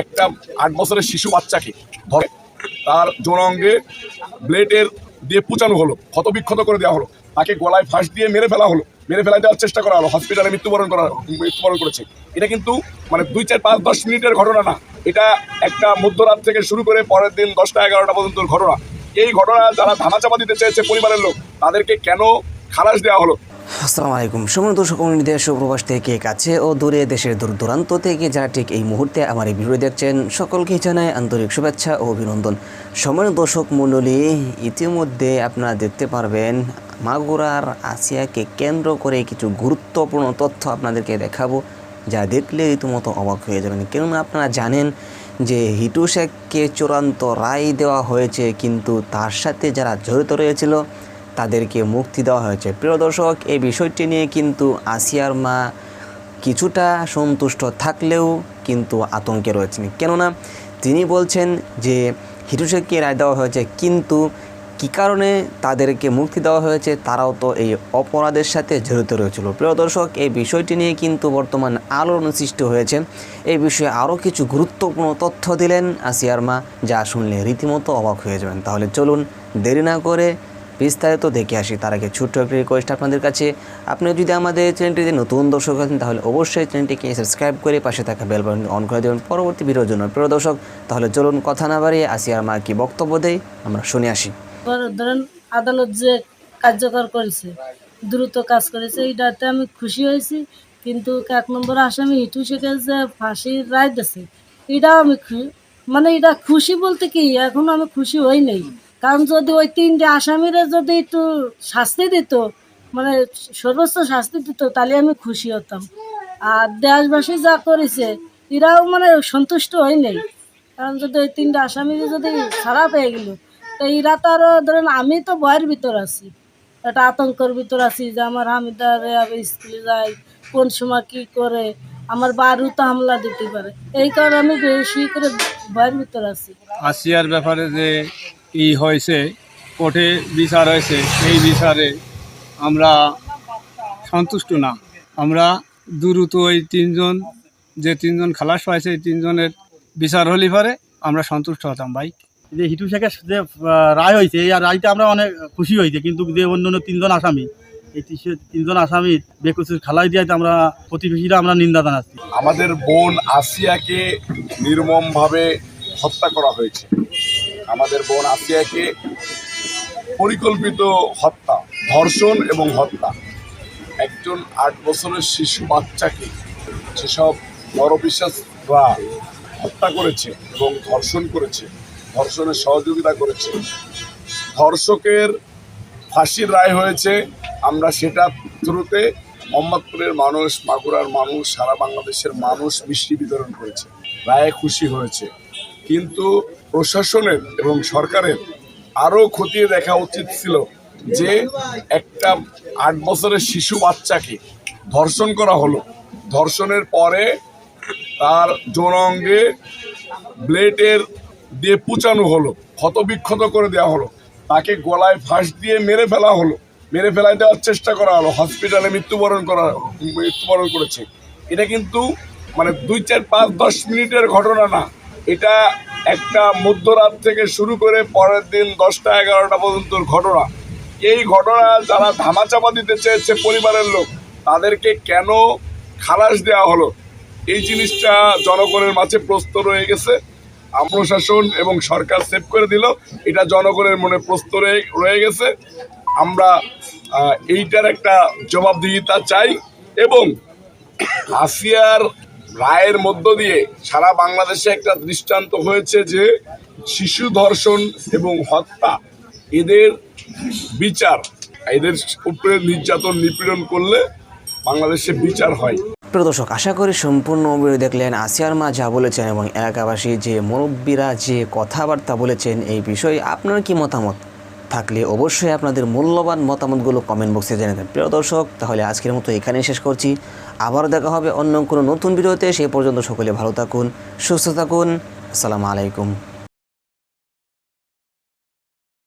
একটা আট বছরের শিশু বাচ্চাকে ধরে, তার যৌনাঙ্গে ব্লেডের দিয়ে পুচানো হলো, ক্ষতবিক্ষত করে দেওয়া হলো, তাকে গলায় ফাঁস দিয়ে মেরে ফেলা হলো, মেরে ফেলা দেওয়ার চেষ্টা করা হলো হসপিটালে মৃত্যুবরণ করা মৃত্যুবরণ করেছে। এটা কিন্তু মানে দুই চার পাঁচ দশ মিনিটের ঘটনা না, এটা একটা মধ্যরাত থেকে শুরু করে পরের দিন দশটা এগারোটা পর্যন্ত ঘটনা। এই ঘটনা যারা ধামাচাপা দিতে চেয়েছে পরিবারের লোক, তাদেরকে কেন খালাস দেওয়া হলো? আসসালামু আলাইকুম। সময় দর্শক কমিউনিটি দেশ ও প্রবাস থেকে কাছে ও দূরে দেশের দূর দূরান্ত থেকে যারা ঠিক এই মুহূর্তে আমার এই ভিডিও দেখছেন, সকলকে জানাই আন্তরিক শুভেচ্ছা ও অভিনন্দন। সময় দর্শক মণ্ডলী ইতিমধ্যে আপনারা দেখতে পারবেন, মাগুরার আসিয়াকে কেন্দ্র করে কিছু গুরুত্বপূর্ণ তথ্য আপনাদেরকে দেখাবো, যা দেখলে রীতিমতো অবাক হয়ে যাবেন। কেননা আপনারা জানেন যে হিটু শেখকে চূড়ান্ত রায় দেওয়া হয়েছে, কিন্তু তার সাথে যারা জড়িত রয়েছিল তাদেরকে মুক্তি দেওয়া হয়েছে। প্রিয় দর্শক, এই বিষয়টি নিয়ে কিন্তু আসিয়ার মা কিছুটা সন্তুষ্ট থাকলেও কিন্তু আতঙ্কে রয়েছেন। কেননা তিনি বলছেন যে, হিটু রায় দেওয়া হয়েছে, কিন্তু কী কারণে তাদেরকে মুক্তি দেওয়া হয়েছে তারাও তো এই অপরাধের সাথে জড়িত রয়েছিল। প্রিয় দর্শক, এই বিষয়টি নিয়ে কিন্তু বর্তমান আলোড়ন সৃষ্টি হয়েছে। এই বিষয়ে আরও কিছু গুরুত্বপূর্ণ তথ্য দিলেন আসিয়ার মা, যা শুনলে রীতিমতো অবাক হয়ে যাবেন। তাহলে চলুন দেরি না করে বিস্তারিত দেখে আসি। তার আগে ছোট্ট একটি রিকোয়েস্ট আপনাদের কাছে। আপনি যদি আমাদের চ্যানেলটিতে নতুন দর্শক আছেন, তাহলে অবশ্যই চ্যানেলটিকে সাবস্ক্রাইব করে পাশে থাকা বেল বাটন অন করে দেবেন। পরবর্তী ভিডিওর জন্য প্রিয় দর্শক, তাহলে চলুন কথা না বাড়িয়ে আসিয়ার মা কি বক্তব্য দেয়, আমরা শুনে আসি। ধরেন আদালত যে কার্যকর করেছে, দ্রুত কাজ করেছে, এইটাতে আমি খুশি হয়েছি। কিন্তু এক নম্বর আসামি হিটু শেখের যে ফাঁসির রায় দিয়েছে, এটাও আমি মানে এটা খুশি বলতে কি, এখন আমি খুশি হই নাই। কারণ যদি ওই তিনটে আসামিরা যদি একটু শাস্তি দিত মানে সর্বোচ্চ শাস্তি দিত, তাহলে আমি খুশি হতাম। আর দেশবাসী যা করেছে, এরাও মানে সন্তুষ্ট হয় নাই কারণ যদি ওই তিনটে আসামি যদি ছাড়া পেয়ে গেল, তো এরা তো আরও ধরেন, আমি তো ভয়ের ভিতর আছি। একটা আতঙ্কর ভিতর আছি যে আমার হামিদার স্কুলে যায়, কোন সময় কি করে, আমার বারু তো হামলা দিতে পারে। এই কারণে আমি বেশি করে ভয়ের ভিতর আছি। আসিয়ার ব্যাপারে যে ই হয়েছে কোর্টে বিচার হয়েছে সেই বিচারে আমরা সন্তুষ্ট না। আমরা দ্রুত ওই তিনজন যে তিনজন খালাস পাইছে এই তিনজনের বিচার হলে পরে আমরা সন্তুষ্ট হতাম ভাই। যে হিটু শেখের যে রায় হয়েছে এই রায়তে আমরা অনেক খুশি হয়েছে কিন্তু যে অন্য অন্য তিনজন আসামি এই তিনজন আসামি বেকুচুর খালাই দিয়ে আমরা প্রতিবেশীরা আমরা নিন্দা জানাচ্ছি। আমাদের বোন আসিয়াকে নির্মমভাবে হত্যা করা হয়েছে। আমাদের বোন আসিয়াকে পরিকল্পিত হত্যা, ধর্ষণ এবং হত্যা। একজন আট বছরের শিশু বাচ্চাকে যেসব নরবিশ্বাসরা হত্যা করেছে এবং ধর্ষণ করেছে, ধর্ষণের সহযোগিতা করেছে। ধর্ষকের ফাঁসির রায় হয়েছে, আমরা সেটা থ্রুতে মোহাম্মদপুরের মানুষ, মাগুরার মানুষ, সারা বাংলাদেশের মানুষ মিষ্টি বিতরণ করেছে। রায়ে খুশি হয়েছে। কিন্তু প্রশাসনের এবং সরকারের আরও খতিয়ে দেখা উচিত ছিল যে একটা আট বছরের শিশু বাচ্চাকে ধর্ষণ করা হলো। ধর্ষণের পরে তার যৌনাঙ্গে ব্লেডের দিয়ে পুচানো হলো, ক্ষতবিক্ষত করে দেওয়া হলো। তাকে গলায় ফাঁস দিয়ে মেরে ফেলা হলো। মেরে ফেলায় দেওয়ার চেষ্টা করা হলো, হসপিটালে মৃত্যুবরণ করা, মৃত্যুবরণ করেছে। এটা কিন্তু মানে দুই চার পাঁচ দশ মিনিটের ঘটনা না। এটা একটা মধ্যরাত থেকে শুরু করে পরের দিন দশটা, এগারোটা পর্যন্ত ঘটনা। এই ঘটনা যারা ধামাচাপা দিতে চেয়েছে পরিবারের লোক, তাদেরকে কেন খালাস দেওয়া হলো? এই জিনিসটা জনগণের মাঝে প্রস্ত রয়ে গেছে। প্রশাসন এবং সরকার সেভ করে দিল, এটা জনগণের মনে প্রস্ত রয়ে গেছে। আমরা এইটার একটা জবাবদিহিতা চাই এবং আসিয়ার রায়ের মধ্য দিয়ে সারা বাংলাদেশে একটা দৃষ্টান্ত হয়েছে যে শিশু ধর্ষণ এবং হত্যা, এদের বিচার, এদের উপরে নির্যাতন নিপীড়ন করলে বাংলাদেশে বিচার হয়। প্রিয় দর্শক, আশা করি সম্পূর্ণ ভিডিও দেখলেন আসিয়ার মা যা বলেছেন এবং এলাকাবাসী যে মুরব্বীরা যে কথাবার্তা বলেছেন এই বিষয়ে আপনার কি মতামত থাকলে অবশ্যই আপনাদের মূল্যবান মতামতগুলো কমেন্ট বক্সে জানিয়ে দেন প্রিয় দর্শক, তাহলে আজকের মতো এখানেই শেষ করছি। আবারও দেখা হবে অন্য কোনো নতুন ভিডিওতে সেই পর্যন্ত সকলে ভালো থাকুন, সুস্থ থাকুন। আসসালামু আলাইকুম।